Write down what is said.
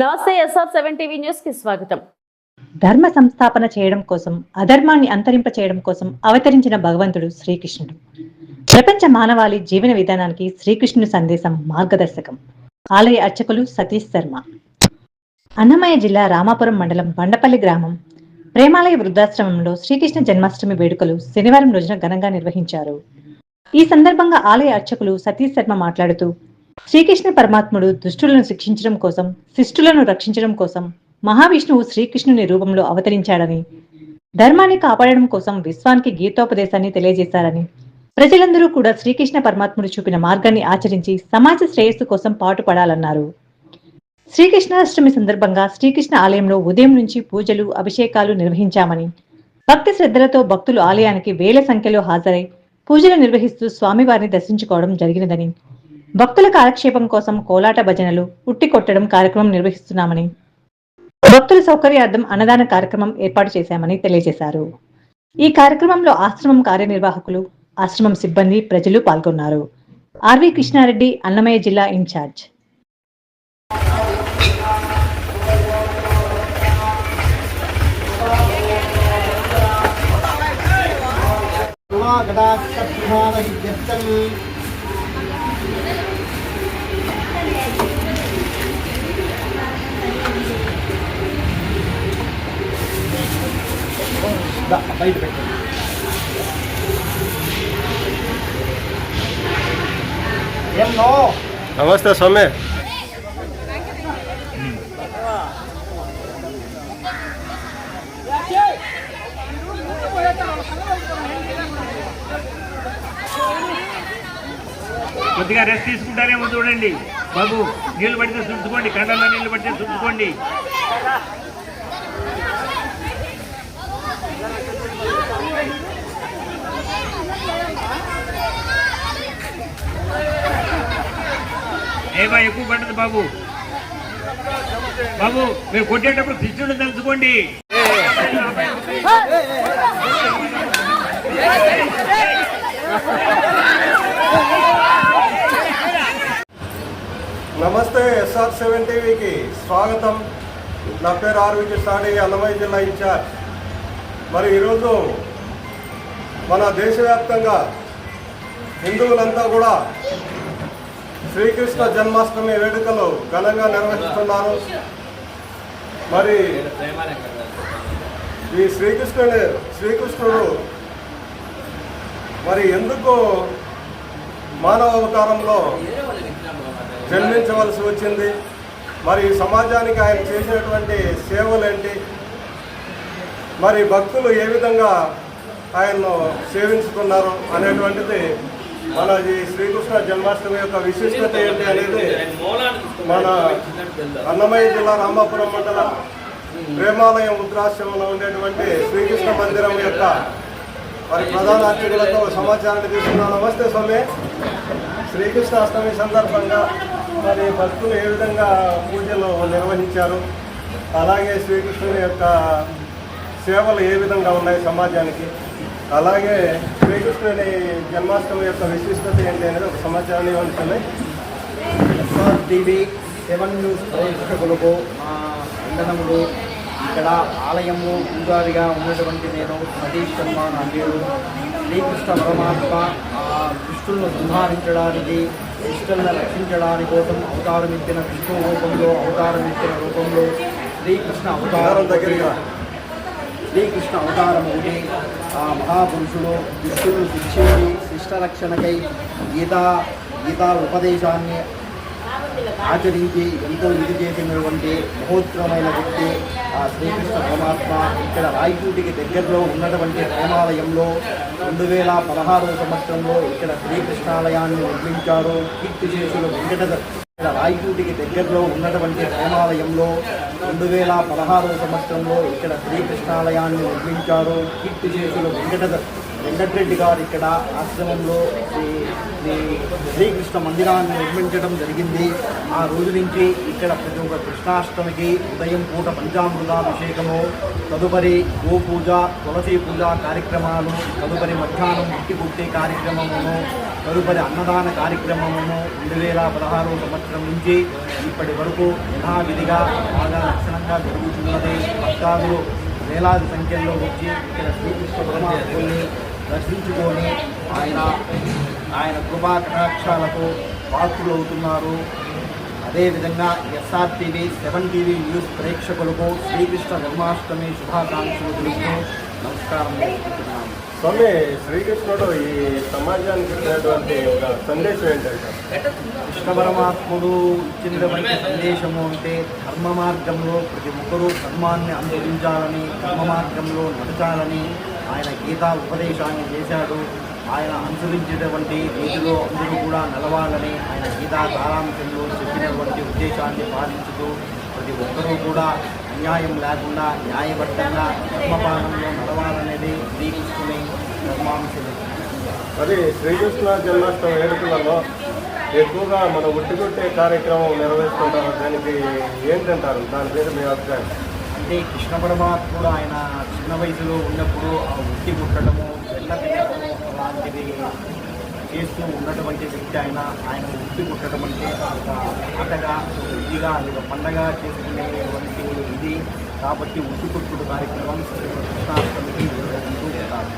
నమస్తే SR seven TV న్యూస్కి స్వాగతం. ధర్మ సంస్థాపన చేయడం కోసం అధర్మాన్ని అంతరింప చేయడం కోసం అవతరించిన భగవంతుడు శ్రీకృష్ణుడు. ప్రపంచ మానవాళి జీవన విధానానికి శ్రీకృష్ణుని సందేశం మార్గదర్శకం. ఆలయ అర్చకులు సతీష్ శర్మ. అన్నమయ్య జిల్లా రామాపురం మండలం బండపల్లి గ్రామం. ప్రేమాలయ వృద్ధాశ్రమంలో శ్రీకృష్ణ జన్మాష్టమి వేడుకలు శనివారం రోజున ఘనంగా నిర్వహించారు. ఈ సందర్భంగా ఆలయ అర్చకులు సతీష్ శర్మ మాట్లాడుతూ శ్రీకృష్ణ పరమాత్ముడు దుష్టులను శిక్షించడం కోసం శిష్టులను రక్షించడం కోసం మహావిష్ణువు శ్రీకృష్ణుని రూపంలో అవతరించాడని ధర్మాన్ని కాపాడడం కోసం విశ్వానికి గీతోపదేశాన్ని తెలియజేశారని ప్రజలందరూ కూడా శ్రీకృష్ణ పరమాత్ముడు చూపిన మార్గాన్ని ఆచరించి సమాజ శ్రేయస్సు కోసం పాటుపడాలన్నారు. శ్రీకృష్ణాష్టమి సందర్భంగా శ్రీకృష్ణ ఆలయంలో ఉదయం నుంచి పూజలు అభిషేకాలు నిర్వహించామని భక్తి శ్రద్ధలతో భక్తులు ఆలయానికి వేల సంఖ్యలో హాజరై పూజలు నిర్వహిస్తూ స్వామివారిని దర్శించుకోవడం జరిగినదని భక్తుల కాలక్షేపం కోసం కోలాట భజనలు ఉట్టి కొట్టడం కార్యక్రమం నిర్వహిస్తున్నామని భక్తుల సౌకర్యార్థం అన్నదాన కార్యక్రమం ఏర్పాటు చేశామని తెలియజేశారు. ఈ కార్యక్రమంలో ఆశ్రమం కార్యనిర్వాహకులు ఆశ్రమం సిబ్బంది ప్రజలు పాల్గొన్నారు. ఆర్వి కృష్ణారెడ్డి అన్నమయ్య జిల్లా ఇన్ఛార్జ్. కటాక్షానహిత్యం బయట పెట్టండి. ఏం నో? నమస్తే స్వామి. కొద్దిగా రెస్ట్ తీసుకుంటారేమో చూడండి. బాబు నీళ్ళు పడితే చుట్టుకోండి. కండల్లో నీళ్ళు పడితే చుట్టుకోండి. ఏమా ఎక్కువ పడ్డది బాబు? బాబు మీరు కొట్టేటప్పుడు కృష్ణుడు తెలుసుకోండి నమస్తే ఎస్ఆర్ సెవెన్ టీవీకి స్వాగతం. నా పేరు ఆర్వి కృష్ణాడి అన్నమయ్య జిల్లా ఇన్ఛార్జ్. మరి ఈరోజు మన దేశవ్యాప్తంగా హిందువులంతా కూడా శ్రీకృష్ణ జన్మాష్టమి వేడుకలు ఘనంగా నిర్వహిస్తున్నారు. మరి ఈ శ్రీకృష్ణుని శ్రీకృష్ణుడు మరి ఎందుకు మానవ అవతారంలో జన్మించవలసి వచ్చింది? మరి సమాజానికి ఆయన చేసినటువంటి సేవలేంటి? మరి భక్తులు ఏ విధంగా ఆయన్ను సేవించుకున్నారు అనేటువంటిది మన ఈ శ్రీకృష్ణ జన్మాష్టమి యొక్క విశిష్టత ఏంటి అనేది మన అన్నమయ్య జిల్లా రామాపురం మండలం ప్రేమాలయం ఉద్రాశ్రమంలో ఉండేటువంటి శ్రీకృష్ణ మందిరం యొక్క మరి ప్రధాన అతిథులతో సమాచారాన్ని తీసుకున్నాం. నమస్తే స్వామి. శ్రీకృష్ణ అష్టమి సందర్భంగా మరి భక్తులు ఏ విధంగా పూజలు నిర్వహించారు? అలాగే శ్రీకృష్ణుని యొక్క సేవలు ఏ విధంగా ఉన్నాయి సమాజానికి? అలాగే శ్రీకృష్ణుని జన్మాష్టమి యొక్క విశిష్టత ఏంటి అనేది ఒక సమాచారాన్ని ఇవ్వండి ఎస్ఆర్ టీవీ సెవెన్ న్యూస్ ప్రేక్షకులకు మా వందనములు ఇక్కడ ఆలయము పూజారిగా ఉన్నటువంటి నేను సతీష్ శర్మ నా పేరు శ్రీకృష్ణ పరమాత్మ ఆ దుష్టులను సంహారించడానికి దుష్టులను రక్షించడానికి కోసం అవతారం ఇచ్చిన విష్ణు రూపంలో అవతారం ఇచ్చిన రూపంలో శ్రీకృష్ణ అవతారం దగ్గరగా. శ్రీకృష్ణ అవతారం ఒకటి ఆ మహాపురుషుడు దుష్టులను శిక్షించి శిష్ట రక్షణకై గీతా గీతా ఉపదేశాన్ని ఆచరించి ఎంతో ఇది చేసినటువంటి మహోత్తరమైన వ్యక్తి ఆ శ్రీకృష్ణ పరమాత్మ ఇక్కడ రాయచూటికి దగ్గరలో ఉన్నటువంటి ప్రేమాలయంలో రెండు వేల పదహారవ సంవత్సరంలో ఇక్కడ శ్రీకృష్ణాలయాన్ని నిర్మించారు. కీర్తిశేషులు వెంకట ఇక్కడ రాయచూటికి దగ్గరలో ఉన్నటువంటి ప్రేమాలయంలో రెండు వేల పదహారవ సంవత్సరంలో ఇక్కడ శ్రీకృష్ణాలయాన్ని నిర్మించారు. కీర్తిశేషులు వెంకట వెంకటరెడ్డి గారు ఇక్కడ ఆశ్రమంలో శ్రీ శ్రీకృష్ణ మందిరాన్ని నిర్మించడం జరిగింది. ఆ రోజు నుంచి ఇక్కడ ప్రతి ఒక్క కృష్ణాష్టమికి ఉదయం పూట పంచామృతాభిషేకము తదుపరి గోపూజ తులసి పూజ కార్యక్రమాలు తదుపరి మధ్యాహ్నం ఇంటి పుట్టే కార్యక్రమమును తదుపరి అన్నదాన కార్యక్రమమును రెండు వేల పదహారు సంవత్సరం నుంచి ఇప్పటి వరకు యథావిధిగా బాగా లక్షణంగా జరుగుతున్నది. భక్తాదులు వేలాది సంఖ్యలో వచ్చి ఇక్కడ శ్రీకృష్ణ పరమాత్ముల్ని దర్శించుకొని ఆయన ఆయన కృపా కటాక్షాలకు పాత్రులవుతున్నారు. అదేవిధంగా SR TV seven TV news ప్రేక్షకులకు శ్రీకృష్ణ జన్మాష్టమి శుభాకాంక్షలు తెలుపుతూ నమస్కారం స్వామి శ్రీకృష్ణుడు ఈ సమాజానికి ఇచ్చినటువంటి ఒక సందేశం ఏంటంటే? కృష్ణ పరమాత్ముడు ఇచ్చినటువంటి సందేశము అంటే ధర్మ మార్గంలో ప్రతి ఒక్కరూ ధర్మాన్ని అనుసరించాలని ధర్మ మార్గంలో నడచాలని ఆయన గీతా ఉపదేశాన్ని చేశాడు. ఆయన అనుసరించేటువంటి రీతిలో అందరూ కూడా నిలవాలని ఆయన గీతా సారాంశంలో చెప్పినటువంటి ఉద్దేశాన్ని పాటించుతూ ప్రతి ఒక్కరూ కూడా అన్యాయం లేకుండా న్యాయబద్ధంగా ధర్మపాలనలో నడవాలనేది శ్రీకృష్ణుని ధర్మాంశం మరి శ్రీకృష్ణ జన్మాష్టమి వేడుకలలో ఎక్కువగా మన ఉట్టికొట్టే కార్యక్రమం నిర్వహిస్తుంటారు దానికి ఏంటంటారు? దాని మీద మీ అభిప్రాయం? అంటే కృష్ణ పరమాత్ముడు ఆయన చిన్న వయసులో ఉన్నప్పుడు ఆ ఉట్టి పుట్టడము వెళ్ళ అలాంటిది చేస్తూ ఉన్నటువంటి వ్యక్తి ఆయన. ఆయన ఉట్టి పుట్టడం అంటే ఒక ఆటగా ఇదిగా అది ఒక పండగ చేసుకునేటువంటి ఇది. కాబట్టి ఉట్టి పుట్టుడు కార్యక్రమం కృష్ణాష్టమికి జరుగుతూ ఉంటారు.